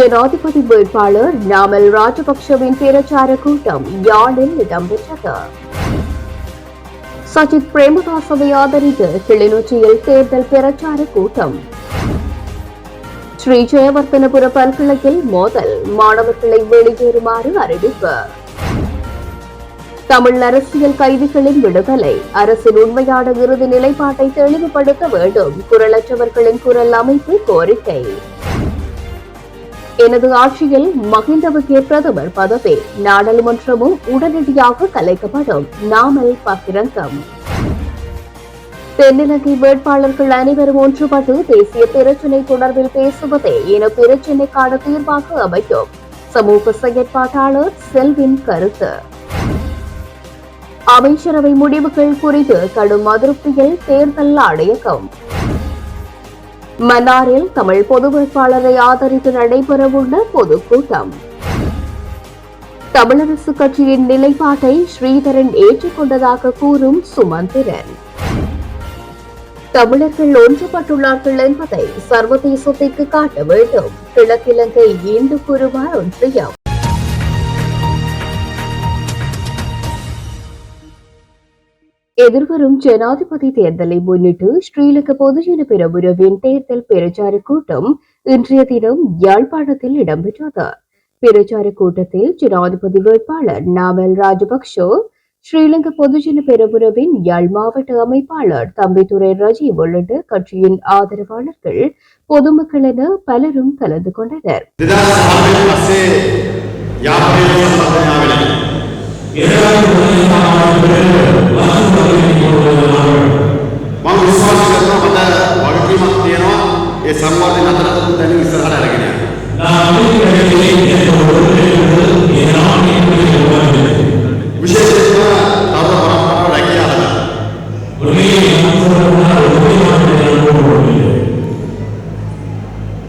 ஜனாதிபதி வேட்பாளர் நாமல் ராஜபக்சவின் பிரச்சார கூட்டம் யாழில் இடம்பெற்றது. சஜித் பிரேமதாசவை ஆதரித்து கிளிநொச்சியில் தேர்தல் பிரச்சார கூட்டம். ஸ்ரீ ஜெயவர்த்தனபுர பல்கலையில் மோதல் மாணவர்களை வெளியேறுமாறு அறிவிப்பு. தமிழ் அரசியல் கைதிகளின் விடுதலை அரசின் உண்மையான இறுதி நிலைப்பாட்டை தெளிவுபடுத்த வேண்டும் குரலற்றவர்களின் குரல் அமைப்பு கோரிக்கை. எனது ஆட்சியில் மகிந்தவுக்கே பிரதமர் பதவி. நாடாளுமன்றமும் உடனடியாக கலைக்கப்படும் நாமல் பகிரங்கம். தென்னிலங்கை வேட்பாளர்கள் அனைவரும் ஒன்றுபட்டு தேசிய பிரச்சினை தொடர்பில் பேசுவதே என பிரச்சினைக்கான தீர்வாக அமைக்கும் சமூக செயற்பாட்டாளர் செல்வின் கருத்து. அமைச்சரவை முடிவுகள் குறித்து கடும் அதிருப்தியில் தேர்தல் ஆணையகம். மன்னாரில் தமிழ் பொது வேட்பாளரை ஆதரித்து நடைபெறவுள்ள பொதுக்கூட்டம் தமிழரசு கட்சியின் நிலைப்பாட்டை ஸ்ரீதரன் ஏற்றுக்கொண்டதாக கூறும் சுமந்திரன் தமிழர்கள் ஒன்றுபட்டுள்ளார்கள் என்பதை சர்வதேசத்திற்கு காட்ட வேண்டும். கிழக்கிழங்கை இந்து குருவார் ஒன்றியம். எதிர்வரும் ஜனாதிபதி தேர்தலை முன்னிட்டு ஸ்ரீலங்கா பொதுஜன பிரபுரவின் தேர்தல் பிரச்சார கூட்டம் இன்றைய தினம் யாழ்ப்பாணத்தில் இடம்பெற்றது. பிரச்சார கூட்டத்தில் ஜனாதிபதி வேட்பாளர் நாமல் ராஜபக்ஷோ ஸ்ரீலங்கா பொதுஜன பெருபுரவின் யாழ் மாவட்ட அமைப்பாளர் தம்பித்துறை ரஜீவ் உள்ளிட்ட கட்சியின் ஆதரவாளர்கள் பொதுமக்கள் என பலரும் கலந்து கொண்டனர்.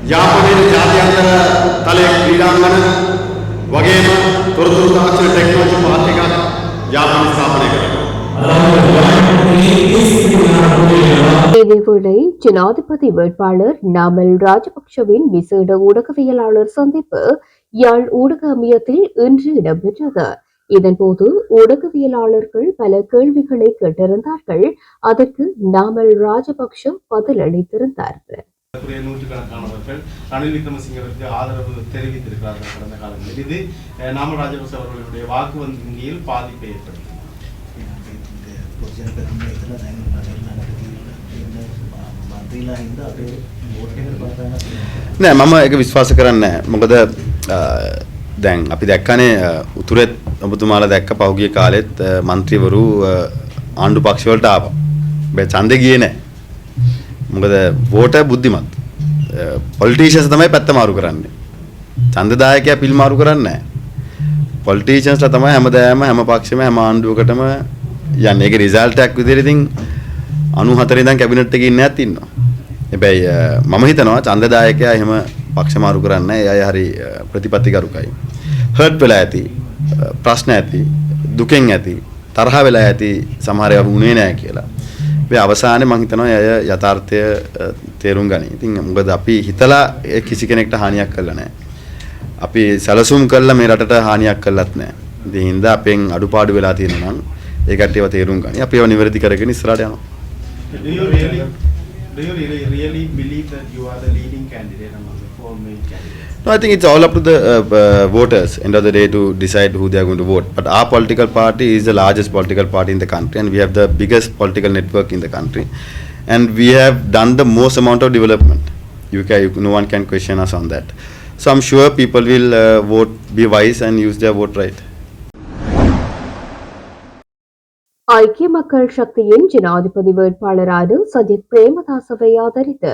යාපනයේ ජාත්‍යන්තර තලයේ ක්‍රීඩාංගන වගේම තොරතුරු තාක්ෂණ ටෙක්නොලොජි පාර්ක් එකක් යාපනයේ ස්ථාපනය කරනවා. இதேவேளை ஜனாதிபதி வேட்பாளர் நாமல் ராஜபக்ஷவின் விசேட ஊடகவியலாளர் சந்திப்பு யாழ் ஊடக அமையத்தில் இன்று இடம்பெற்றது இதன்போது ஊடகவியலாளர்கள் பல கேள்விகளை கேட்டிருந்தார்கள் அதற்கு நாமல் ராஜபக்ஷ பதிலளித்திருந்தார் ஏறக்குறைய நூற்றுக்கணக்கானவர்கள் ரணில் விக்ரமசிங்கருக்கு ஆதரவு தெரிவித்திருக்கிறார்கள் கடந்த காலங்களில் இது அஹ், நாமல் ராஜபக்ச அவர்களுடைய வாக்கு வங்கியில் பாதிப்பை ஏற்படுத்தும் පොසින කරන්න එතන දැන් මන්ත්‍රීලා හින්දා අපේ වෝට් එකට බලපාන නෑ මම එක විශ්වාස කරන්න මොකද අ, දැන් අපි දැක්කනේ අ, උතුරෙත් ඔබතුමාලා දැක්ක පහුගිය කාලෙත් අ, මන්ත්‍රීවරු අ, ආණ්ඩු පක්ෂවලට ආවා. බෑ ඡන්දේ ගියේ නෑ. මොකද වෝට බුද්ධිමත්. පොලිටිෂියන්ස් තමයි පැත්ත මාරු කරන්නේ. ඡන්දදායකයා පිල් මාරු කරන්නේ නෑ. පොලිටිෂියන්ස්ලා තමයි හැමදාම හැම පක්ෂෙම හැම ආණ්ඩුවකටම යන්නේ. ඒකේ රිසල්ට් එකක් විදිහට ඉතින් 94 ඉඳන් කැබිනට් එකේ ඉන්න ඇත් ඉන්නවා. හැබැයි අ, මම හිතනවා ඡන්දදායකයා එහෙම පක්ෂ මාරු කරන්නේ නැහැ. ඒ අය හරි අ, ප්‍රතිපත්තිකරුකයි. හර්ට් වෙලා ඇති, අ, ප්‍රශ්න ඇති, දුකෙන් ඇති, තරහ වෙලා ඇති සමහර ඒවා වුණේ නැහැ කියලා. මේ අවසානයේ මම හිතනවා ඒ අය යථාර්ථය අ, තේරුම් ගනි. ඉතින් මොකද අපි හිතලා ඒ කිසි කෙනෙක්ට හානියක් කළා නැහැ. අපි සැලසුම් කළා මේ රටට හානියක් කළත් නැහැ. ඉතින් හින්දා අපෙන් අඩුපාඩු වෙලා තියෙනවා නම් ඒ කට්ටියව තේරුම් ගනි. අපි ඒවා නිවැරදි කරගෙන ඉස්සරහට යනවා. Do you really, do you really, really believe that you are the leading candidate among the four main candidates? No, I think it's all up to the uh, uh, voters end of the day to decide who they are going to vote. But our political party is the largest political party in the country, and we have the biggest political network in the country, and we have done the most amount of development. You can, you, no one can question us on that. So I'm sure people will uh, vote, be wise, and use their vote right. ஐக்கிய மக்கள் சக்தியின் ஜனாதிபதி வேட்பாளரான சஜித் பிரேமதாசவை ஆதரித்து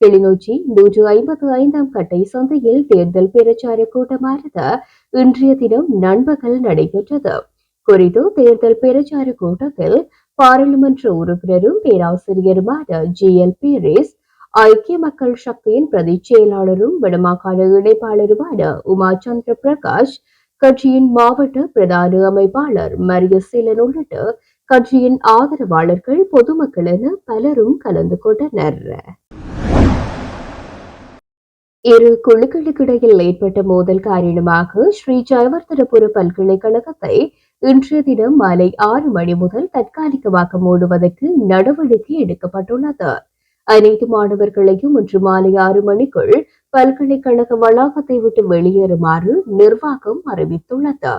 கிளிநொச்சி நூற்று ஐம்பத்து ஐந்தாம் கட்டை சந்தையில் தேர்தல் பிரச்சார கூட்டமானது இன்றைய தினம் நண்பகல் நடைபெற்றது. குறித்து தேர்தல் பிரச்சார கூட்டத்தில் பாராளுமன்ற உறுப்பினரும் பேராசிரியருமான ஜி. எல். பீரிஸ் ஐக்கிய மக்கள் சக்தியின் பிரதி செயலாளரும் வடமாகாண இணைப்பாளருமான உமா சந்திர பிரகாஷ் கட்சியின் மாவட்ட பிரதான அமைப்பாளர் மரியசீலன் உள்ளிட்ட கட்சியின் ஆதரவாளர்கள் பொதுமக்கள் என பலரும் கலந்து கொண்டனர். இரு குழுக்களுக்கிடையில் ஏற்பட்ட மோதல் காரணமாக ஸ்ரீ ஜெயவர்தனபுர பல்கலைக்கழகத்தை இன்றைய தினம் மாலை ஆறு மணி முதல் தற்காலிகமாக மூடுவதற்கு நடவடிக்கை எடுக்கப்பட்டுள்ளது. அனைத்து மாணவர்களையும் இன்று மாலை ஆறு மணிக்குள் பல்கலைக்கழக வளாகத்தை விட்டு வெளியேறுமாறு நிர்வாகம் அறிவித்துள்ளது.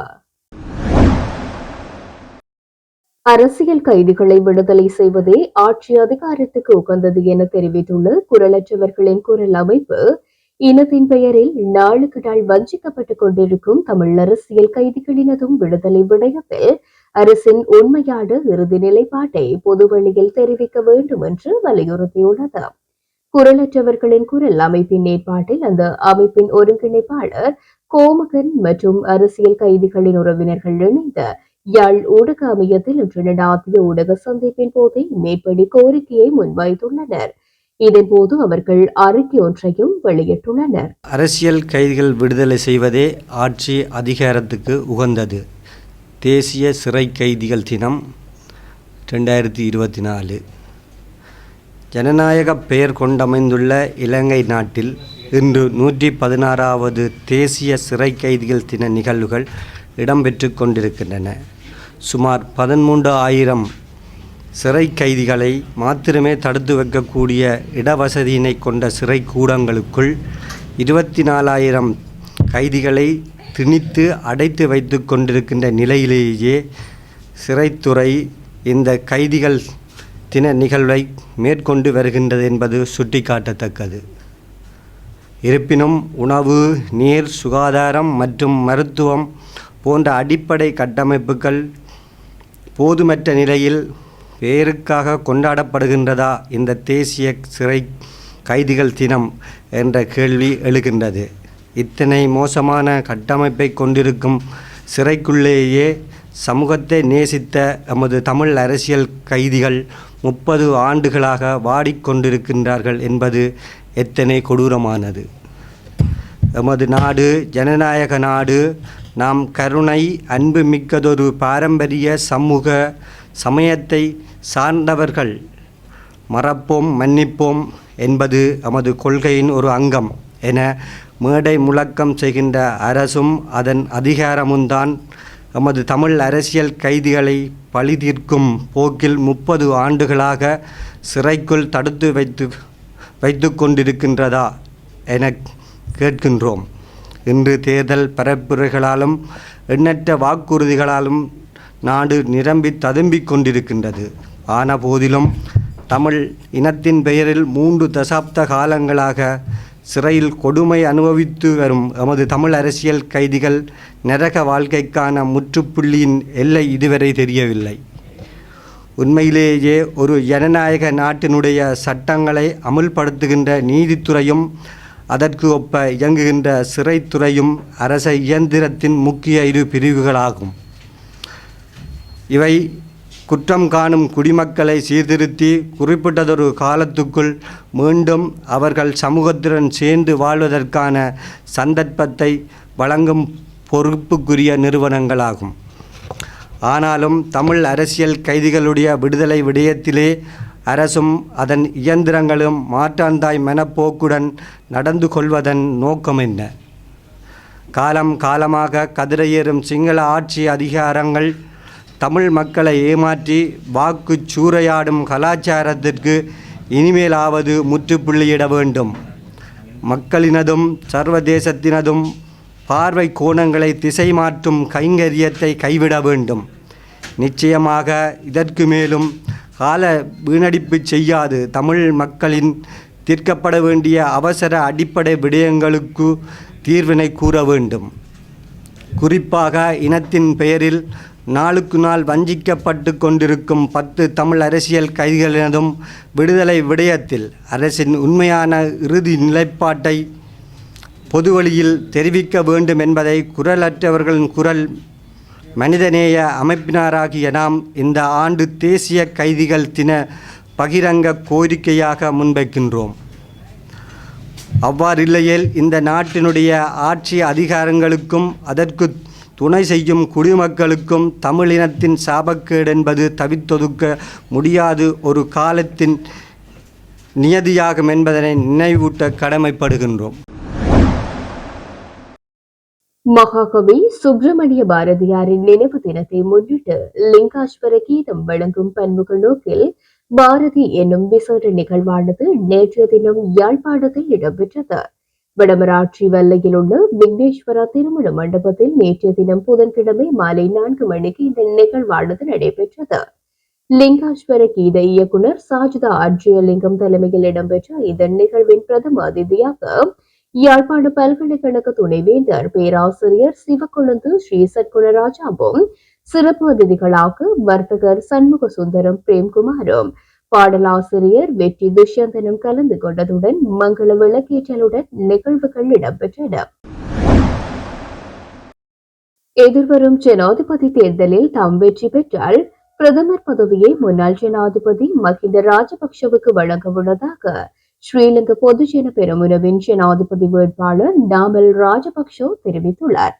அரசியல் கைதிகளை விடுதலை செய்வதே ஆட்சி அதிகாரத்துக்கு உகந்தது என தெரிவித்துள்ள குரலற்றவர்களின் குரல் அமைப்பு இனத்தின் பெயரில் நாளுக்கு நாள் வஞ்சிக்கப்பட்டுக் கொண்டிருக்கும் தமிழ் அரசியல் கைதிகளினதும் விடுதலை விடயத்தில் அரசின் உண்மையான இறுதி நிலைப்பாட்டை பொதுவெளியில் தெரிவிக்க வேண்டும் என்று வலியுறுத்தியுள்ளது. குரலற்றவர்களின் குரல் அமைப்பின் ஏற்பாட்டில் அந்த அமைப்பின் ஒருங்கிணைப்பாளர் கோமகன் மற்றும் அரசியல் கைதிகளின் உறவினர்கள் இணைந்த யாழ் ஊடக அமையத்தில் இன்று நடாத்திய ஊடக சந்திப்பின் போதே மேற்படி கோரிக்கையை முன்வைத்துள்ளனர். இதன்போது அவர்கள் அறிக்கை ஒன்றையும் வெளியிட்டுள்ளனர். அரசியல் கைதிகள் விடுதலை செய்வதே ஆட்சி அதிகாரத்துக்கு உகந்தது. தேசிய சிறை கைதிகள் தினம் ரெண்டாயிரத்தி இருபத்தி நாலு. ஜனநாயக பெயர் கொண்டமைந்துள்ள இலங்கை நாட்டில் இன்று நூற்றி பதினாறாவது தேசிய சிறை கைதிகள் தின நிகழ்வுகள் இடம்பெற்று கொண்டிருக்கின்றன. சுமார் பதிமூன்று ஆயிரம் சிறை கைதிகளை மாத்திரமே தடுத்து வைக்கக்கூடிய இடவசதியினை கொண்ட சிறை கூடங்களுக்குள் இருபத்தி நாலாயிரம் கைதிகளை திணித்து அடைத்து வைத்து கொண்டிருக்கின்ற நிலையிலேயே சிறைத்துறை இந்த கைதிகள் தின நிகழ்வை மேற்கொண்டு வருகின்றது என்பது சுட்டிக்காட்டத்தக்கது. இருப்பினும் உணவு நீர் சுகாதாரம் மற்றும் மருத்துவம் போன்ற அடிப்படை கட்டமைப்புகள் போதுமற்ற நிலையில் பேருக்காக கொண்டாடப்படுகின்றதா இந்த தேசிய சிறை கைதிகள் தினம் என்ற கேள்வி எழுகின்றது. இத்தனை மோசமான கட்டமைப்பை கொண்டிருக்கும் சிறைக்குள்ளேயே சமூகத்தை நேசித்த நமது தமிழ் அரசியல் கைதிகள் முப்பது ஆண்டுகளாக வாடிக்கொண்டிருக்கின்றார்கள் என்பது எத்தனை கொடூரமானது. எமது நாடு ஜனநாயக நாடு நாம் கருணை அன்பு மிக்கதொரு பாரம்பரிய சமூக சமயத்தை சார்ந்தவர்கள் மறப்போம் மன்னிப்போம் என்பது நமது கொள்கையின் ஒரு அங்கம் என மேடை முழக்கம் செய்கின்ற அரசும் அதன் அதிகாரமும்தான் நமது தமிழ் அரசியல் கைதிகளை பழிதீர்க்கும் போக்கில் முப்பது ஆண்டுகளாக சிறைக்குள் தடுத்து வைத்து வைத்து கொண்டிருக்கின்றதா என கேட்கின்றோம். இன்று தேர்தல் பரப்புரைகளாலும் எண்ணற்ற வாக்குறுதிகளாலும் நாடு நிரம்பி ததும்பிக் கொண்டிருக்கின்றது. ஆன போதிலும் தமிழ் இனத்தின் பெயரில் மூன்று தசாப்த காலங்களாக சிறையில் கொடுமை அனுபவித்து வரும் எமது தமிழ் அரசியல் கைதிகள் நரக வாழ்க்கைக்கான முற்றுப்புள்ளியின் எல்லை இதுவரை தெரியவில்லை. உண்மையிலேயே ஒரு ஜனநாயக நாட்டினுடைய சட்டங்களை அமுல்படுத்துகின்ற நீதித்துறையும் அதற்கு ஒப்ப இயங்குகின்ற சிறைத்துறையும் அரச இயந்திரத்தின் முக்கிய இரு பிரிவுகளாகும். இவை குற்றம் காணும் குடிமக்களை சீர்திருத்தி குறிப்பிட்டதொரு காலத்துக்குள் மீண்டும் அவர்கள் சமூகத்துடன் சேர்ந்து வாழ்வதற்கான சந்தர்ப்பத்தை வழங்கும் பொறுப்புக்குரிய நிறுவனங்களாகும். ஆனாலும் தமிழ் அரசியல் கைதிகளுடைய விடுதலை விடயத்திலே அரசும் அதன் இயந்திரங்களும் மாற்றாந்தாய் மனப்போக்குடன் நடந்து கொள்வதன் நோக்கம் என்ன? காலம் காலமாக கதிரையேறும் சிங்கள ஆட்சி அதிகாரங்கள் தமிழ் மக்களை ஏமாற்றி வாக்கு சூறையாடும் கலாச்சாரத்திற்கு இனிமேலாவது முற்றுப்புள்ளியிட வேண்டும். மக்களினதும் சர்வதேசத்தினதும் பார்வை கோணங்களை திசை மாற்றும் கைங்கரியத்தை கைவிட வேண்டும். நிச்சயமாக இதற்கு மேலும் கால வீணடிப்பு செய்யாது. தமிழ் மக்களின் தீர்க்கப்பட வேண்டிய அவசர அடிப்படை விடயங்களுக்கு தீர்வினை கூற வேண்டும். குறிப்பாக இனத்தின் பெயரில் நாளுக்கு நாள் வஞ்சிக்கப்பட்டு கொண்டிருக்கும் பத்து தமிழ் அரசியல் கைதிகளினதும் விடுதலை விடயத்தில் அரசின் உண்மையான இறுதி நிலைப்பாட்டை பொதுவழியில் தெரிவிக்க வேண்டும் என்பதை குரலற்றவர்களின் குரல் மனிதநேய அமைப்பினராகிய நாம் இந்த ஆண்டு தேசிய கைதிகள் தின பகிரங்க கோரிக்கையாக முன்வைக்கின்றோம். அவ்வாறில்லையேல் இந்த நாட்டினுடைய ஆட்சி அதிகாரங்களுக்கும் அதற்கு துணை செய்யும் குடிமக்களுக்கும் தமிழினத்தின் சாபக்கேடு என்பது தவித்தொதுக்க முடியாது ஒரு காலத்தின் நியதியாகும் என்பதனை நினைவூட்ட கடமைப்படுகின்றோம். மகாகவி சுப்பிரமணிய பாரதியாரின் நினைவு தினத்தை முன்னிட்டு லிங்காஸ்வர கீதம் வழங்கும் பன்முக நோக்கில் பாரதி என்னும் விசேட நிகழ்வானது நேற்றைய தினம் யாழ்ப்பாணத்தில் இடம்பெற்றது. வடமராட்சி வல்லையில் உள்ள விக்னேஸ்வரா திருமண மண்டபத்தில் நேற்றைய தினம் புதன்கிழமை மாலை நான்கு மணிக்கு இந்த நிகழ்வானது நடைபெற்றது. லிங்காஸ்வர கீத இயக்குனர் சாஜிதா அர்ஜயலிங்கம் தலைமையில் இடம்பெற்ற இந்த நிகழ்வின் பிரதம அதிதியாக யாழ்ப்பாண பல்கலைக்கழக துணைவேந்தர் பேராசிரியர் சிவக்குழந்து ஸ்ரீ சத்குணராஜாவும் சிறப்பு அதிதிகளாக வர்த்தகர் சண்முக சுந்தரம் பிரேம்குமாரும் பாடலாசிரியர் வெற்றி துஷ்யந்தனும் கலந்து கொண்டதுடன் மங்கள விளக்கேற்றலுடன் நிகழ்வுகள் இடம்பெற்றன. எதிர்வரும் ஜனாதிபதி தேர்தலில் தாம் வெற்றி பெற்றால் பிரதமர் பதவியை முன்னாள் ஜனாதிபதி மஹிந்த ராஜபக்ஷவுக்கு வழங்க உள்ளதாக ஸ்ரீலங்கா பொதுஜன பெருமுனவின் ஜனாதிபதி வேட்பாளர் நாமல் ராஜபக்ஷ தெரிவித்துள்ளார்.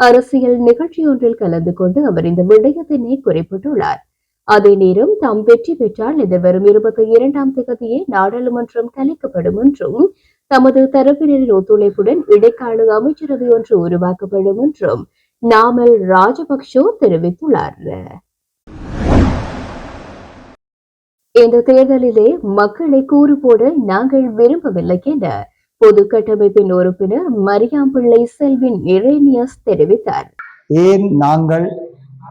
அரசியல் நிகழ்ச்சியொன்றில் கலந்து கொண்டு அவர் இந்த விடயத்தினை குறிப்பிட்டுள்ளார். அதே நேரம் தாம் வெற்றி பெற்றால் எதிர்வரும் இருபத்தி இரண்டாம் தேதியே நாடாளுமன்றம் கலைக்கப்படும் என்றும் தமது தரப்பினரின் ஒத்துழைப்புடன் இடைக்கால அமைச்சரவை ஒன்று உருவாக்கப்படும் என்றும் நாமல் ராஜபக்சோ தெரிவித்துள்ளார். இந்த தேர்தலிலே மக்களை கூறு போட நாங்கள் விரும்பவில்லை என பொது கட்டமைப்பின் உறுப்பினர் மரியாம்பிள்ளை செல்வின் இரேனியஸ் தெரிவித்தார். ஏன் நாங்கள்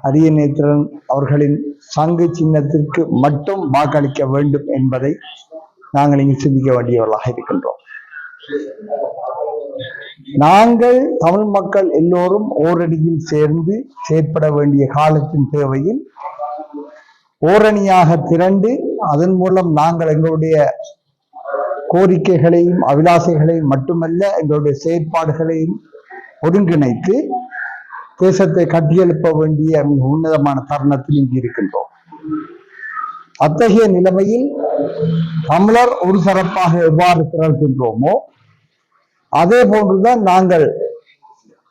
அரியநேத்திரன் அவர்களின் சங்கு சின்னத்திற்கு மட்டும் வாக்களிக்க வேண்டும் என்பதை நாங்கள் இங்கு சிந்திக்க வேண்டியவர்களாக இருக்கின்றோம். நாங்கள் தமிழ் மக்கள் எல்லோரும் ஓரடியில் சேர்ந்து செயற்பட வேண்டிய காலத்தின் தேவையில் ஓரணியாக திரண்டு அதன் மூலம் நாங்கள் எங்களுடைய கோரிக்கைகளையும் அபிலாசைகளையும் மட்டுமல்ல எங்களுடைய செயற்பாடுகளையும் ஒருங்கிணைத்து தேசத்தை கட்டியெழுப்ப வேண்டிய மிக உன்னதமான தருணத்தில் இங்கு இருக்கின்றோம். அத்தகைய நிலைமையில் தமிழர் ஒரு சிறப்பாக எவ்வாறு திரள்கின்றோமோ அதே போன்றுதான் நாங்கள்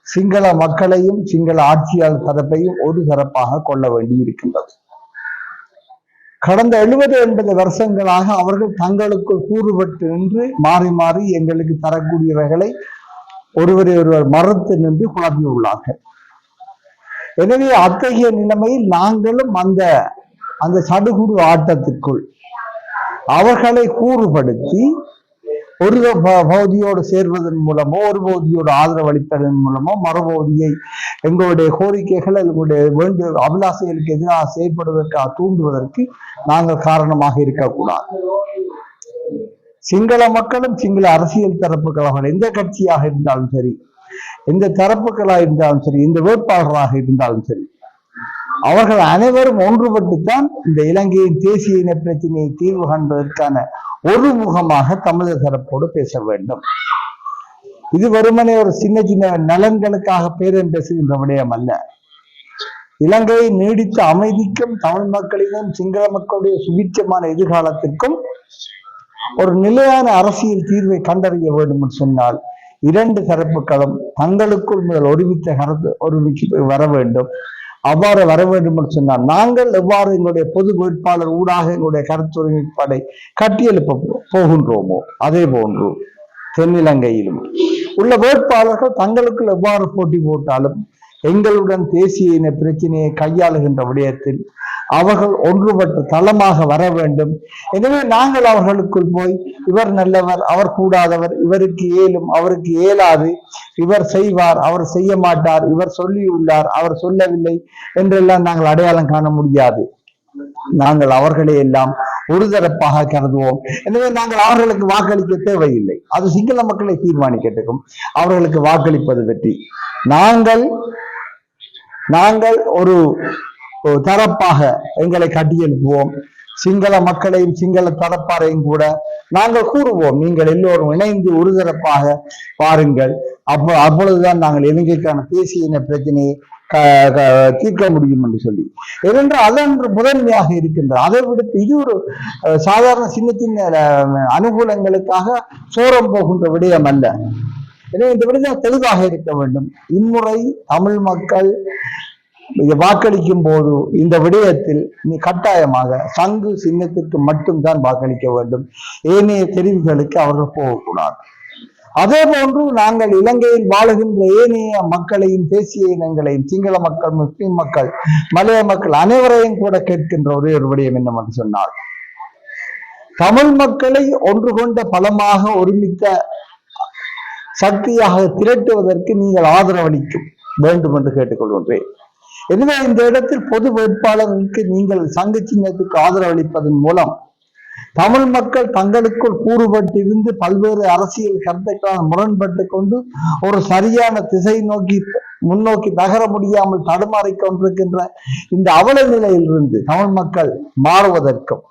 சிங்கள மக்களையும் சிங்கள ஆட்சியாளர் தரப்பையும் ஒரு சிறப்பாக கொள்ள வேண்டி இருக்கின்றது கடந்த எழுபது எண்பது வருஷங்களாக அவர்கள் தங்களுக்குள் கூறுபட்டு நின்று மாறி மாறி எங்களுக்கு தரக்கூடியவைகளை ஒருவரை ஒருவர் மறுத்து நின்று குழப்பியுள்ளார்கள். எனவே அத்தகைய நிலைமையில் நாங்களும் அந்த அந்த சடுகுடு ஆட்டத்திற்குள் அவர்களை கூறுபடுத்தி ஒரு ப- பகுதியோடு சேர்வதன் மூலமோ ஒரு பகுதியோடு ஆதரவு அளிப்பதன் மூலமோ மறுபகுதியை எங்களுடைய கோரிக்கைகள் எங்களுடைய வேண்டு அபிலாசைகளுக்கு எதிராக செயல்படுவதற்காக தூண்டுவதற்கு நாங்கள் காரணமாக இருக்கக்கூடாது. சிங்கள மக்களும் சிங்கள அரசியல் தரப்புகளாக எந்த கட்சியாக இருந்தாலும் சரி எந்த தரப்புகளாக இருந்தாலும் சரி இந்த வேட்பாளராக இருந்தாலும் சரி. அவர்கள் அனைவரும் ஒன்றுபட்டுத்தான் இந்த இலங்கையின் தேசிய இன பிரச்சனையை தீர்வு காண்பதற்கான ஒரு முகமாக தமிழக தரப்போடு பேச வேண்டும். இது வெறுமனே ஒரு சின்ன சின்ன நலன்களுக்காக பேரம் பேசுகின்ற விடயம் அல்ல. இலங்கையை நீடித்த அமைதிக்கும் தமிழ் மக்களிடம் சிங்கள மக்களுடைய சுபிட்சமான எதிர்காலத்திற்கும் ஒரு நிலையான அரசியல் தீர்வை கண்டறிய வேண்டும் என்று சொன்னால் இரண்டு தரப்புகளும் தங்களுக்குள் முதல் ஒருமித்த கருத்து ஒருமிச்சு வர வேண்டும். அவ்வாறு வர வேண்டும் என்று சொன்னால் நாங்கள் எவ்வாறு எங்களுடைய பொது வேட்பாளர் ஊடாக எங்களுடைய கருத்து ஒருமைப்பாடை கட்டியெழுப்ப போகின்றோமோ அதே போன்று தென்னிலங்கையிலும். உள்ள வேட்பாளர்கள் தங்களுக்குள் எவ்வாறு போட்டி போட்டாலும் எங்களுடன் தேசிய இன பிரச்சனையை கையாளுகின்ற விடயத்தில் அவர்கள் ஒன்றுபட்ட தளமாக வர வேண்டும். எனவே நாங்கள் அவர்களுக்குள் போய் இவர் நல்லவர் அவர் கூடாதவர் இவருக்கு ஏலும் அவருக்கு ஏலாது இவர் செய்வார் அவர் செய்ய மாட்டார் இவர் சொல்லியுள்ளார் அவர் சொல்லவில்லை என்றெல்லாம் நாங்கள் அடையாளம் காண முடியாது. நாங்கள் அவர்களை எல்லாம் ஒரு தரப்பாக கருதுவோம். எனவே நாங்கள் அவர்களுக்கு வாக்களிக்க தேவையில்லை. அது சிங்கள மக்களை தீர்மானிக்கட்டும். அவர்களுக்கு வாக்களிப்பது பற்றி நாங்கள் நாங்கள் ஒரு ஒரு தரப்பாக எங்களை கட்டியெழுப்புவோம். சிங்கள மக்களையும் சிங்கள தரப்பாரையும் கூட நாங்கள் கூறுவோம். நீங்கள் எல்லோரும் இணைந்து ஒரு தரப்பாக பாருங்கள். அப்போ அப்பொழுதுதான் நாங்கள் இலங்கைக்கான தேசிய இன பிரச்சனையை க- தீர்க்க முடியும் என்று சொல்லி. ஏனென்றால் அதன்று முதன்மையாக இருக்கின்றது. அதை விடுத்து இது ஒரு சாதாரண சின்ன சின்ன அனுகூலங்களுக்காக சோரம் போகின்ற விடயம் அல்ல. எனவே இந்த விடயம் தெளிவாக இருக்க வேண்டும். இம்முறை தமிழ் மக்கள் வாக்களிக்கும் போது இந்த விடயத்தில் நீ கட்டாயமாக சங்கு சின்னத்திற்கு மட்டும்தான் வாக்களிக்க வேண்டும். ஏனைய தெரிவுகளுக்கு அவர்கள் போகக்கூடாது. அதே போன்று நாங்கள் இலங்கையில் வாழுகின்ற ஏனைய மக்களையும் தேசிய இனங்களையும் சிங்கள மக்கள் முஸ்லிம் மக்கள் மலைய மக்கள் அனைவரையும் கூட கேட்கின்ற ஒரே ஒரு விடயம் என்னவென்று சொன்னால் தமிழ் மக்களை ஒன்று கொண்ட பலமாக ஒருமித்த சக்தியாக திரட்டுவதற்கு நீங்கள் ஆதரவளிக்கும் வேண்டும் என்று கேட்டுக்கொள்கின்றேன். எனவே இந்த இடத்தில் பொது வேட்பாளருக்கு நீங்கள் சங்க சின்னத்துக்கு ஆதரவளிப்பதன் மூலம் தமிழ் மக்கள் தங்களுக்குள் கூறுபட்டிருந்து பல்வேறு அரசியல் கருத்துக்களால் முரண்பட்டு கொண்டு ஒரு சரியான திசை நோக்கி முன்னோக்கி நகர முடியாமல் தடுமாறிக் கொண்டிருக்கின்ற இந்த அவல நிலையிலிருந்து தமிழ் மக்கள் மாறுவதற்கும்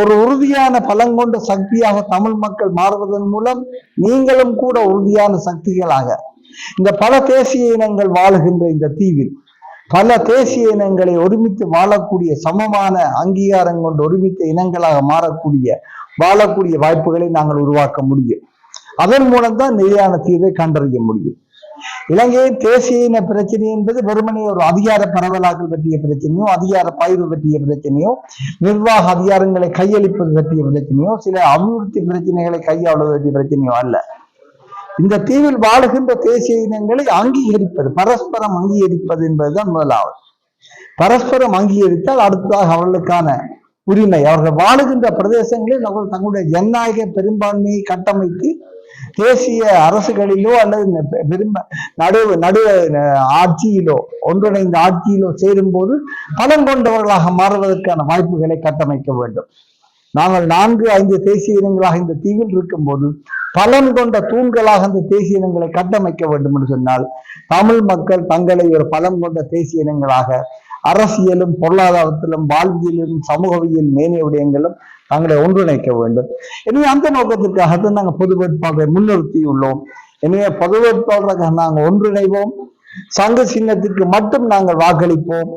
ஒரு உறுதியான பலங்கொண்ட சக்தியாக தமிழ் மக்கள் மாறுவதன் மூலம் நீங்களும் கூட உறுதியான சக்திகளாக. இந்த பல தேசிய இனங்கள் வாழுகின்ற இந்த தீவில் பல தேசிய இனங்களை ஒருமித்து வாழக்கூடிய சமமான அங்கீகாரம் கொண்டு ஒருமித்த இனங்களாக மாறக்கூடிய வாழக்கூடிய வாய்ப்புகளை நாங்கள் உருவாக்க முடியும். அதன் மூலம்தான் நிலையான தீர்வை கண்டறிய முடியும். இலங்கையின் தேசிய இன பிரச்சனை என்பது வெறுமனே ஒரு அதிகார பரவலாக்கல் பற்றிய பிரச்சனையோ அதிகார பயிர்வு பற்றிய பிரச்சனையோ நிர்வாக அதிகாரங்களை கையளிப்பது பற்றிய பிரச்சனையோ சில அபிவிருத்தி பிரச்சனைகளை கையாளுவது பற்றிய பிரச்சனையோ அல்ல. இந்த தீவில் வாழுகின்ற தேசிய இனங்களை அங்கீகரிப்பது பரஸ்பரம் அங்கீகரிப்பது என்பதுதான் முதலாவது. பரஸ்பரம் அங்கீகரித்தால் அடுத்ததாக அவர்களுக்கான உரிமை அவர்கள் வாழுகின்ற பிரதேசங்களில் அவர்கள் தங்களுடைய ஜனநாயக பெரும்பான்மையை கட்டமைத்து தேசிய அரசுகளிலோ அல்லது பெ- பெரும் நடு நடு ஆட்சியிலோ ஒன்றிணைந்த ஆட்சியிலோ சேரும் போது பலம் கொண்டவர்களாக மாறுவதற்கான வாய்ப்புகளை கட்டமைக்க வேண்டும். நாங்கள் நான்கு ஐந்து தேசிய இனங்களாக இந்த தீவில் இருக்கும் போது பலன் கொண்ட தூண்களாக அந்த தேசிய இனங்களை கட்டமைக்க வேண்டும் என்று சொன்னால் தமிழ் மக்கள் தங்களை ஒரு பலம் கொண்ட தேசிய இனங்களாக அரசியலும் பொருளாதாரத்திலும் வாழ்வியலும் சமூகவியல் மேனிய விடயங்களும் நாங்களே ஒன்றிணைக்க வேண்டும். எனவே அந்த நோக்கத்திற்காகத்தான் நாங்கள் பொது வேட்பாளரை முன்னிறுத்தியுள்ளோம். எனவே பொது வேட்பாளராக நாங்கள் ஒன்றிணைவோம். சங்க சின்னத்திற்கு மட்டும் நாங்கள் வாக்களிப்போம்.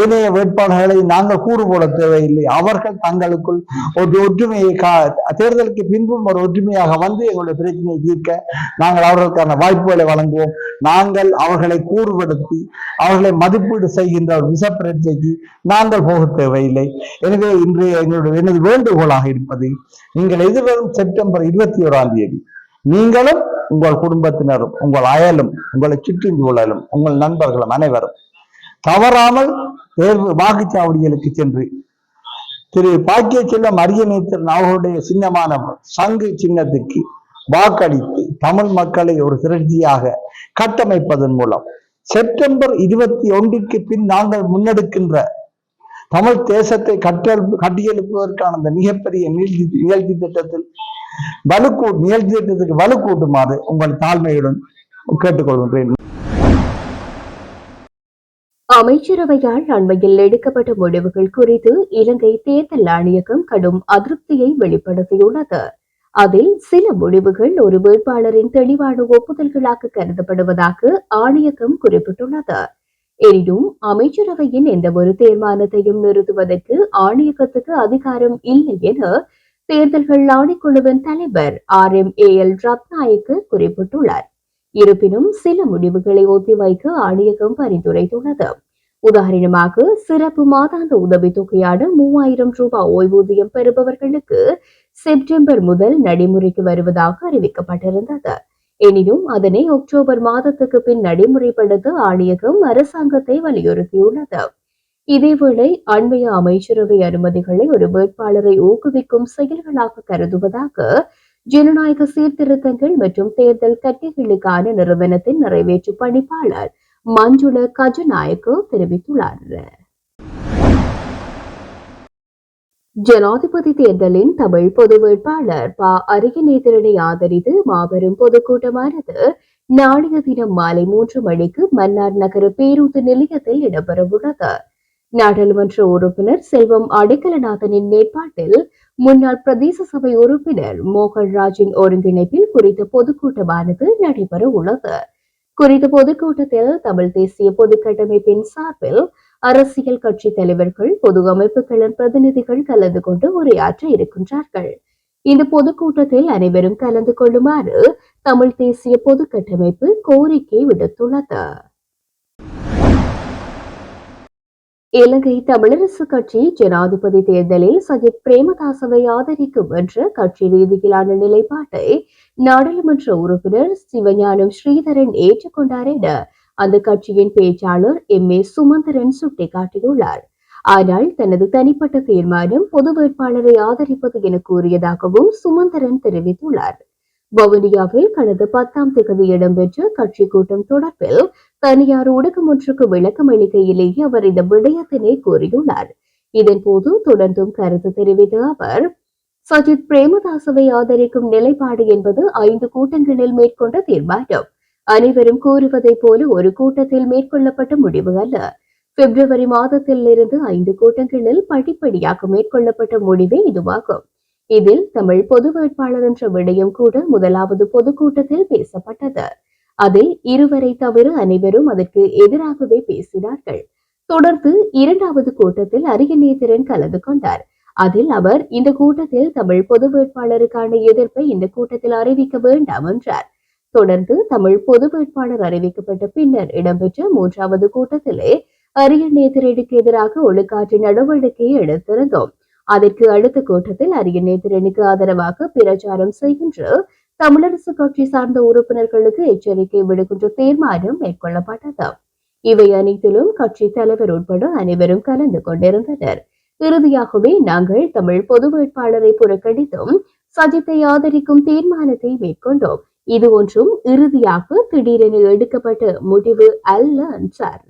ஏனைய வேட்பாளர்களை நாங்கள் கூறு போட தேவையில்லை. அவர்கள் தங்களுக்குள் ஒரு ஒற்றுமையை கா தேர்தலுக்கு பின்பும் ஒரு ஒற்றுமையாக வந்து எங்களுடைய பிரச்சனையை தீர்க்க நாங்கள் அவர்களுக்கான வாய்ப்புகளை வழங்குவோம். நாங்கள் அவர்களை கூறுபடுத்தி அவர்களை மதிப்பீடு செய்கின்ற ஒரு விச பிரச்சனைக்கு நாங்கள் போக தேவையில்லை. எனவே இன்றைய எங்களுடைய எனது வேண்டுகோளாக இருப்பது நீங்கள் எதிர்வரும் செப்டம்பர் இருபத்தி ஓராம் தேதி நீங்களும் உங்கள் குடும்பத்தினரும் உங்கள் அயலும் உங்களை சுற்றி சூழலும் உங்கள் நண்பர்களும் அனைவரும் தவறாமல் தேர்வு வாக்குச்சாவடிகளுக்கு சென்று. திரு பாக்கிய செல்லம் அரியநேத்திரன் அவர்களுடைய சின்னமான சங்கு சின்னத்துக்கு வாக்களித்து தமிழ் மக்களை ஒரு திரட்சியாக கட்டமைப்பதன் மூலம். செப்டம்பர் இருபத்தி ஒன்றிற்கு பின் நாங்கள் முன்னெடுக்கின்ற தமிழ் தேசத்தை கட்டல் கட்டியெழுப்புவதற்கான அந்த மிகப்பெரிய நிகழ்ச்சி நிகழ்ச்சி திட்டத்தில் வலுக்கூ நிகழ்ச்சி திட்டத்துக்கு வலுக்கூட்டுமாறு உங்கள் தாழ்மையுடன் கேட்டுக்கொள்கின்றேன். அமைச்சரவையால் அண்மையில் எடுக்கப்பட்ட முடிவுகள் குறித்து இலங்கை தேர்தல் ஆணையகம் கடும் அதிருப்தியை வெளிப்படுத்தியுள்ளது. அதில் சில முடிவுகள் ஒரு வேட்பாளரின் தெளிவான ஒப்புதல்களாக கருதப்படுவதாக ஆணையகம் குறிப்பிட்டுள்ளது. எனினும் அமைச்சரவையின் எந்த ஒரு தீர்மானத்தையும் நிறுத்துவதற்கு ஆணையகத்துக்கு அதிகாரம் இல்லை என தேர்தல்கள் ஆணைக்குழுவின் தலைவர் R M A L Rathnayake குறிப்பிட்டுள்ளார். இருப்பினும் சில முடிவுகளை ஒத்திவைக்க ஆணையகம் பரிந்துரைத்துள்ளது. உதாரணமாக சிறப்பு மாதாந்த உதவித்தொகையான மூவாயிரம் ரூபாய் ஓய்வூதியம் பெறுபவர்களுக்கு செப்டம்பர் முதல் நடைமுறைக்கு வருவதாக அறிவிக்கப்பட்டிருந்தது. எனினும் அதனை அக்டோபர் மாதத்துக்கு பின் நடைமுறைப்படுத்த ஆணையகம் அரசாங்கத்தை வலியுறுத்தியுள்ளது. இதேவேளை அண்மைய அமைச்சரவை அனுமதிகளை ஒரு வேட்பாளரை ஊக்குவிக்கும் செயல்களாக கருதுவதாக ஜனநாயக சீர்திருத்தங்கள் மற்றும் தேர்தல் கட்டைகளுக்கான நிறுவனத்தின் நிறைவேற்று பணிப்பாளர் மஞ்சுள கஜநாயக்கு தெரிவித்துள்ளார். ஜனாதிபதி தேர்தலின் தமிழ் பொது வேட்பாளர் ப. அரியநேதரனை ஆதரித்து மாபெரும் பொதுக்கூட்டமானது நாளைய தினம் மாலை மூன்று மணிக்கு மன்னார் நகர பேருந்து நிலையத்தில் இடம்பெறவுள்ளது. நாடாளுமன்ற உறுப்பினர் செல்வம் அடைக்கலநாதனின் மேற்பாட்டில் முன்னாள் பிரதேச சபை உறுப்பினர் மோகன்ராஜின் ஒருங்கிணைப்பில் குறித்த பொதுக்கூட்டமானது நடைபெற உள்ளது. குறித்த பொதுக்கூட்டத்தில் தமிழ் தேசிய பொதுக்கட்டமைப்பின் சார்பில் அரசியல் கட்சி தலைவர்கள் பொது அமைப்புகளின் பிரதிநிதிகள் கலந்து கொண்டு உரையாற்ற இருக்கின்றார்கள். இந்த பொதுக்கூட்டத்தில் அனைவரும் கலந்து கொள்ளுமாறு தமிழ் தேசிய பொதுக்கட்டமைப்பு கோரிக்கை விடுத்துள்ளது. இலங்கை தமிழரசு கட்சி ஜனாதிபதி தேர்தலில் சஜித் பிரேமதாசவை ஆதரிக்கும் என்ற கட்சி ரீதியிலான நிலைப்பாட்டை நாடாளுமன்ற உறுப்பினர் சிவஞானம் ஸ்ரீதரன் ஏற்றுக்கொண்டார் என அந்த கட்சியின் பேச்சாளர் எம். ஏ. சுமந்திரன் சுட்டிக்காட்டியுள்ளார். ஆனால் தனது தனிப்பட்ட தீர்மானம் பொது வேட்பாளரை ஆதரிப்பது என கூறியதாகவும் சுமந்திரன் தெரிவித்துள்ளார். வவுனியாவில் கடந்த பத்தாம் தேதி இடம்பெற்ற கட்சி கூட்டம் தொடர்பில் தனியார் ஊடகம் ஒன்றுக்கு விளக்கம் அளிக்கையிலேயே அவர் இந்த விடயத்தினை கூறியுள்ளார். இதன்போது தொடர்ந்தும் கருத்து தெரிவித்த அவர் சஜித் பிரேமதாசவை ஆதரிக்கும் நிலைப்பாடு என்பது ஐந்து கூட்டங்களில் மேற்கொண்ட தீர்மானம். அனைவரும் கூறுவதைப் போல ஒரு கூட்டத்தில் மேற்கொள்ளப்பட்ட முடிவு அல்ல. பிப்ரவரி மாதத்தில் இருந்து ஐந்து கூட்டங்களில் படிப்படியாக மேற்கொள்ளப்பட்ட முடிவே இதுவாகும். இதில் தமிழ் பொது வேட்பாளர் என்ற விடயம் கூட முதலாவது பொதுக்கூட்டத்தில் பேசப்பட்டது. அதில் இருவரை தவிர அனைவரும் அதற்கு எதிராகவே பேசினார்கள். தொடர்ந்து இரண்டாவது கூட்டத்தில் அரியநேத்திரன் கலந்து கொண்டார். அதில் அவர் இந்த கூட்டத்தில் தமிழ் பொது வேட்பாளருக்கான எதிர்ப்பை இந்த கூட்டத்தில் அறிவிக்க வேண்டாம் என்றார். தொடர்ந்து தமிழ் பொது வேட்பாளர் அறிவிக்கப்பட்ட பின்னர் இடம்பெற்ற மூன்றாவது கூட்டத்திலே அரியநேத்திரனுக்கு எதிராக ஒழுக்காற்று நடவடிக்கையை எடுத்திருந்தோம். அதற்கு அடுத்த கூட்டத்தில் அரியநேத்திரனுக்கு ஆதரவாக பிரச்சாரம் செய்கின்ற தமிழரசு கட்சி சார்ந்த உறுப்பினர்களுக்கு எச்சரிக்கை விடுக்கின்ற தீர்மானம் மேற்கொள்ளப்பட்டது. இவை அனைத்திலும் கட்சி தலைவர் உட்பட அனைவரும் கலந்து கொண்டிருந்தனர். இறுதியாகவே நாங்கள் தமிழ் பொது வேட்பாளரை புறக்கணித்தும் சஜித்தை ஆதரிக்கும் தீர்மானத்தை மேற்கொண்டோம். இது ஒன்றும் இறுதியாக திடீரென எடுக்கப்பட்ட முடிவு அல்ல என்றார்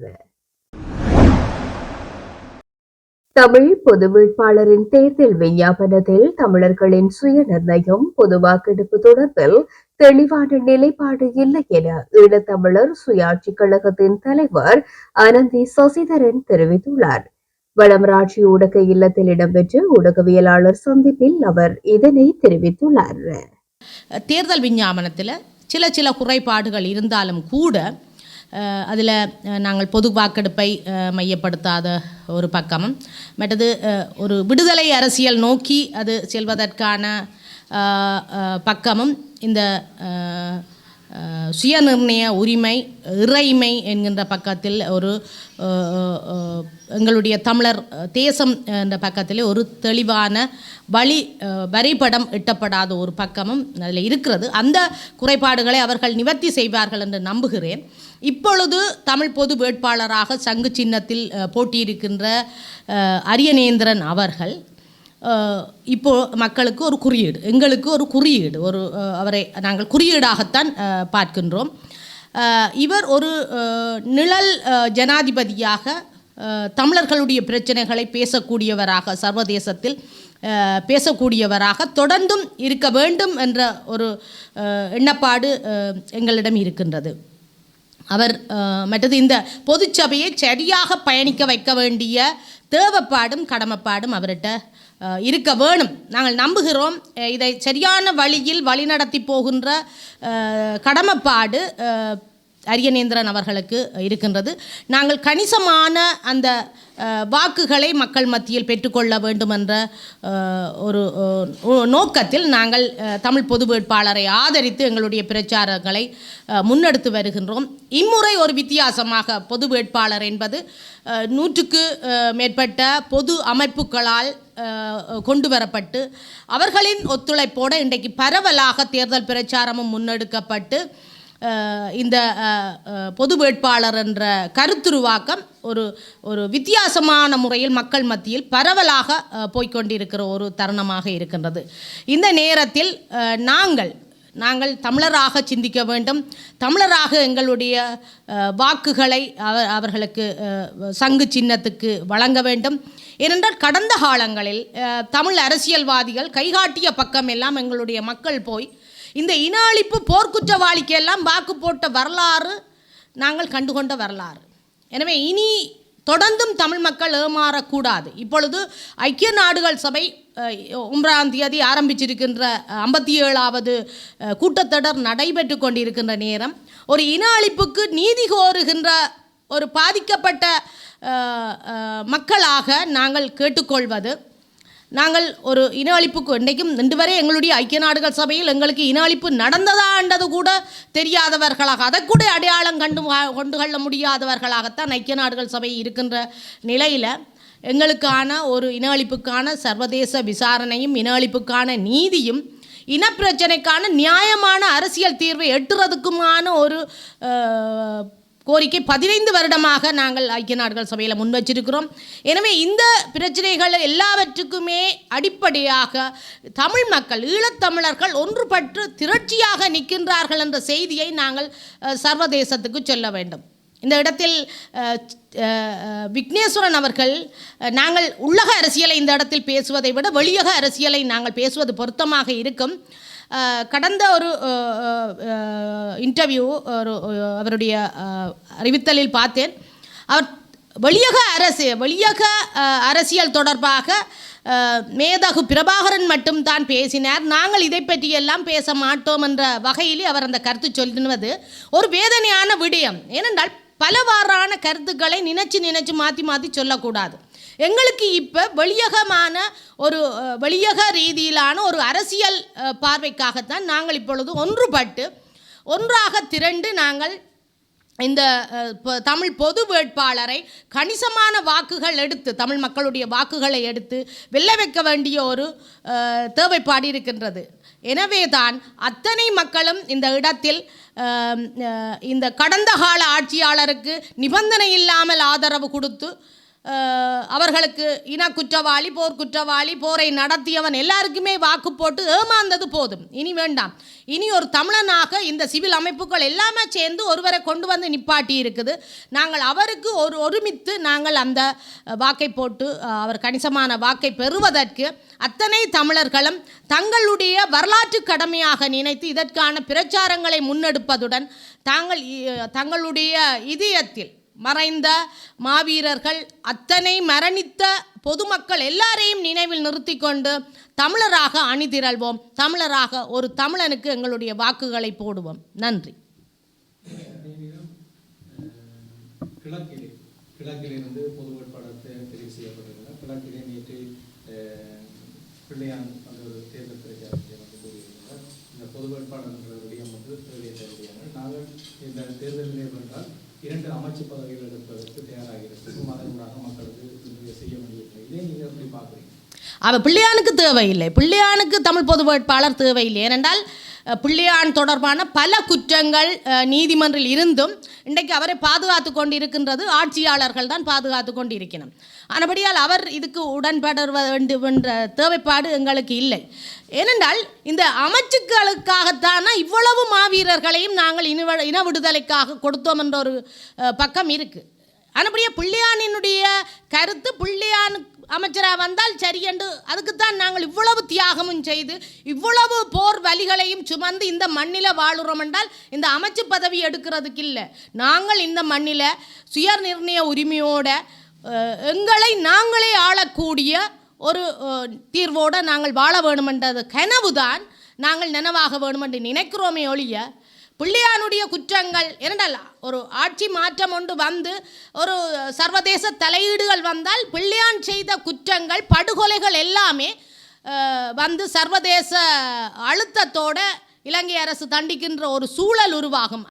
தமிழ் பொது வேட்பாளரின் தேர்தல் விஞ்ஞாபனத்தில் தமிழர்களின் சுய நிர்ணயம் பொது வாக்கெடுப்பு தொடர்பில் தெளிவான நிலைப்பாடு இல்லை என ஈழத்தமிழர் சுயாட்சி கழகத்தின் தலைவர் அனந்தி சசிதரன் தெரிவித்துள்ளார். வளமராட்சி ஊடக இல்லத்தில் இடம்பெற்ற ஊடகவியலாளர் சந்திப்பில் அவர் இதனை தெரிவித்துள்ளார். தேர்தல் விஞ்ஞாபனத்தில் சில சில குறைபாடுகள் இருந்தாலும் கூட அதில் நாங்கள் பொது வாக்கெடுப்பை மையப்படுத்தாத ஒரு பக்கமும் மற்றது ஒரு விடுதலை அரசியல் நோக்கி அது செல்வதற்கான பக்கமும் இந்த சுயநிர்ணய உரிமை இறைமை என்கின்ற பக்கத்தில் ஒரு எங்களுடைய தமிழர் தேசம் என்ற பக்கத்தில் ஒரு தெளிவான வழி வரைபடம் எட்டப்படாத ஒரு பக்கமும் அதில் இருக்கிறது. அந்த குறைபாடுகளை அவர்கள் நிவர்த்தி செய்வார்கள் என்று நம்புகிறேன். இப்பொழுது தமிழ் பொது வேட்பாளராக சங்கு சின்னத்தில் போட்டியிருக்கின்ற அரியநேந்திரன் அவர்கள் இப்போது மக்களுக்கு ஒரு குறியீடு எங்களுக்கு ஒரு குறியீடு ஒரு அவரை நாங்கள் குறியீடாகத்தான் பார்க்கின்றோம். இவர் ஒரு நிழல் ஜனாதிபதியாக தமிழர்களுடைய பிரச்சனைகளை பேசக்கூடியவராக சர்வதேசத்தில் பேசக்கூடியவராக தொடர்ந்தும் இருக்க வேண்டும் என்ற ஒரு எண்ணப்பாடு எங்களிடம் இருக்கின்றது. அவர் மற்றது இந்த பொதுச்சபையை சரியாக பயணிக்க வைக்க வேண்டிய தேவைப்பாடும் கடமைப்பாடும் அவர்கிட்ட இருக்க வேணும். நாங்கள் நம்புகிறோம். இதை சரியான வழியில் வழிநடத்தி போகின்ற கடமைப்பாடு அரியநேந்திரன் அவர்களுக்கு இருக்கின்றது. நாங்கள் கணிசமான அந்த வாக்குகளை மக்கள் மத்தியில் பெற்றுக்கொள்ள வேண்டும் என்ற ஒரு நோக்கத்தில் நாங்கள் தமிழ் பொது வேட்பாளரை ஆதரித்து எங்களுடைய பிரச்சாரங்களை முன்னெடுத்து வருகின்றோம். இம்முறை ஒரு வித்தியாசமாக பொது வேட்பாளர் என்பது நூற்றுக்கு மேற்பட்ட பொது அமைப்புகளால் கொண்டு வரப்பட்டு அவர்களின் ஒத்துழைப்போடு இன்றைக்கு பரவலாக தேர்தல் பிரச்சாரமும் முன்னெடுக்கப்பட்டு இந்த பொது வேட்பாளர் என்ற கருத்துருவாக்கம் ஒரு ஒரு வித்தியாசமான முறையில் மக்கள் மத்தியில் பரவலாக போய்கொண்டிருக்கிற ஒரு தருணமாக இருக்கின்றது. இந்த நேரத்தில் நாங்கள் நாங்கள் தமிழராக சிந்திக்க வேண்டும். தமிழராக எங்களுடைய வாக்குகளை அவர்களுக்கு சங்கு சின்னத்துக்கு வழங்க வேண்டும். ஏனென்றால் கடந்த காலங்களில் தமிழ் அரசியல்வாதிகள் கைகாட்டிய பக்கம் எல்லாம் எங்களுடைய மக்கள் போய் இந்த இன அழிப்பு போர்க்குற்றவாளிக்கெல்லாம் வாக்கு போட்ட வரலாறு நாங்கள் கண்டுகொண்ட வரலாறு. எனவே இனி தொடர்ந்தும் தமிழ் மக்கள் ஏமாறக்கூடாது. இப்பொழுது ஐக்கிய நாடுகள் சபை ஒன்றாம் தேதி ஆரம்பிச்சிருக்கின்ற ஐம்பத்தி ஏழாவது கூட்டத்தொடர் நடைபெற்று கொண்டிருக்கின்ற நேரம் ஒரு இன அழிப்புக்கு நீதி கோருகின்ற ஒரு பாதிக்கப்பட்ட மக்களாக நாங்கள் கேட்டுக்கொள்வது. நாங்கள் ஒரு இன அழிப்புக்கு இன்றைக்கும் இன்று வரை எங்களுடைய ஐக்கிய நாடுகள் சபையில் எங்களுக்கு இன அழிப்பு நடந்ததான்றது கூட தெரியாதவர்களாக அதை கூட அடையாளம் கண்டு வா- கொண்டு கொள்ள முடியாதவர்களாகத்தான் ஐக்கிய நாடுகள் சபை இருக்கின்ற நிலையில் எங்களுக்கான ஒரு இன அழிப்புக்கான சர்வதேச விசாரணையும் இன அழிப்புக்கான நீதியும் இனப்பிரச்சனைக்கான நியாயமான அரசியல் தீர்வை எட்டுறதுக்குமான ஒரு கோரிக்கை பதினைந்து வருடமாக நாங்கள் ஐக்கிய நாடுகள் சபையில் முன்வச்சிருக்கிறோம் எனவே இந்த பிரச்சனைகள் எல்லாவற்றுக்குமே அடிப்படையாக தமிழ் மக்கள் ஈழத்தமிழர்கள் ஒன்றுபட்டு திரட்சியாக நிற்கின்றார்கள் என்ற செய்தியை நாங்கள் சர்வதேசத்துக்கு சொல்ல வேண்டும். இந்த இடத்தில் விக்னேஸ்வரன் அவர்கள் நாங்கள் உள்ளக அரசியலை இந்த இடத்தில் பேசுவதை விட வெளியக அரசியலை நாங்கள் பேசுவது பொருத்தமாக இருக்கும். கடந்த ஒரு இன்டர்வியூ ஒரு அவருடைய அறிவித்தலில் பார்த்தேன். அவர் வெளியக அரசு வெளியக அரசியல் தொடர்பாக மேதகு பிரபாகரன் மட்டும்தான் பேசினார். நாங்கள் இதை பற்றியெல்லாம் பேச மாட்டோம் என்ற வகையிலே அவர் அந்த கருத்து சொல்லுவது ஒரு வேதனையான விடயம். ஏனென்றால் பலவாறான கருத்துக்களை நினைச்சு நினைச்சு மாற்றி மாற்றி சொல்லக்கூடாது. எங்களுக்கு இப்போ வெளியகமான ஒரு வெளியக ரீதியிலான ஒரு அரசியல் பார்வைக்காகத்தான் நாங்கள் இப்பொழுது ஒன்றுபட்டு ஒன்றாக திரண்டு நாங்கள் இந்த தமிழ் பொது வேட்பாளரை கணிசமான வாக்குகள் எடுத்து தமிழ் மக்களுடைய வாக்குகளை எடுத்து வெல்ல வைக்க வேண்டிய ஒரு தேவைப்பாடு இருக்கின்றது. எனவே தான் அத்தனை மக்களும் இந்த இடத்தில் இந்த கடந்த கால ஆட்சியாளருக்கு நிபந்தனை இல்லாமல் ஆதரவு கொடுத்து அவர்களுக்கு இன குற்றவாளி போர் குற்றவாளி போரை நடத்தியவன் எல்லாருக்குமே வாக்கு போட்டு ஏமாந்தது போதும். இனி வேண்டாம். இனி ஒரு தமிழனாக இந்த சிவில் அமைப்புகள் எல்லாமே சேர்ந்து ஒருவரை கொண்டு வந்து நிப்பாட்டி இருக்குது. நாங்கள் அவருக்கு ஒரு ஒருமித்து நாங்கள் அந்த வாக்கை போட்டு அவர் கணிசமான வாக்கை பெறுவதற்கு அத்தனை தமிழர்களும் தங்களுடைய வரலாற்று கடமையாக நினைத்து இதற்கான பிரச்சாரங்களை முன்னெடுப்பதுடன் தாங்கள் தங்களுடைய இதயத்தில் மறைந்த மாவீரர்கள் அத்தனை மரணித்த பொதுமக்கள் எல்லாரையும் நினைவில் நிறுத்தி கொண்டு தமிழராக அணிதிரள்வோம். தமிழராக ஒரு தமிழனுக்கு எங்களுடைய வாக்குகளை போடுவோம். நன்றி. கிழக்கிலே பொது வேட்பாளர் தெரிவு செய்யப்பட்டிருக்கிறார் கிழக்கிலே நேற்று பிள்ளையான் அந்த ஒரு தேர்தல் பிரச்சாரத்தை வந்து கூறியிருக்கிறார். இந்த பொது வேட்பாளர் என்ற விடயம் வந்து நாங்கள் இந்த தேர்தலிலே வென்றால் இரண்டு அமைச்சு பதவிகள் எடுப்பதற்கு தயாராகிறது. இருக்கிறோம் மக்களுக்கு செய்ய வேண்டியிருக்கிறது இதை நீங்கள் எப்படி பார்க்குறீங்க அவ பிள்ளையானுக்கு தேவையில்லை. பிள்ளையானுக்கு தமிழ் பொது வேட்பாளர் தேவையில்லை. ஏனென்றால் பிள்ளையான் தொடர்பான பல குற்றங்கள் நீதிமன்றில் இருந்தும் இன்றைக்கு அவரை பாதுகாத்து கொண்டு இருக்கின்றது ஆட்சியாளர்கள் தான் பாதுகாத்து கொண்டிருக்கணும். ஆனபடியால் அவர் இதுக்கு உடன்பட வேண்டும் என்ற தேவைப்பாடு எங்களுக்கு இல்லை. ஏனென்றால் இந்த அமைச்சுக்களுக்காகத்தான இவ்வளவு மாவீரர்களையும் நாங்கள் இன இன விடுதலைக்காக கொடுத்தோம் என்ற ஒரு பக்கம் இருக்குது ஆனபடியாக பிள்ளையானினுடைய கருத்து பிள்ளையானுக்கு அமைச்சராக வந்தால் சரி என்று. அதுக்கு அதுக்குத்தான் நாங்கள் இவ்வளவு தியாகமும் செய்து இவ்வளவு போர் வலிகளையும் சுமந்து இந்த மண்ணில் வாழுறோம் என்றால் இந்த அமைச்சு பதவி எடுக்கிறதுக்கு இல்லை. நாங்கள் இந்த மண்ணில் சுய நிர்ணய உரிமையோட எங்களை நாங்களே ஆளக்கூடிய ஒரு தீர்வோடு நாங்கள் வாழ வேணுமென்றது கனவுதான். நாங்கள் நினைவாக வேணுமென்று நினைக்கிறோமே ஒழிய பிள்ளையானுடைய குற்றங்கள் இரண்டல்ல ஒரு ஆட்சி மாற்றம் ஒன்று வந்து ஒரு சர்வதேச தலையீடுகள் வந்தால் பிள்ளையான் செய்த குற்றங்கள் படுகொலைகள் எல்லாமே வந்து சர்வதேச அழுத்தத்தோட இலங்கை அரசு தண்டிக்கின்ற ஒரு சூழல் உருவாகும்.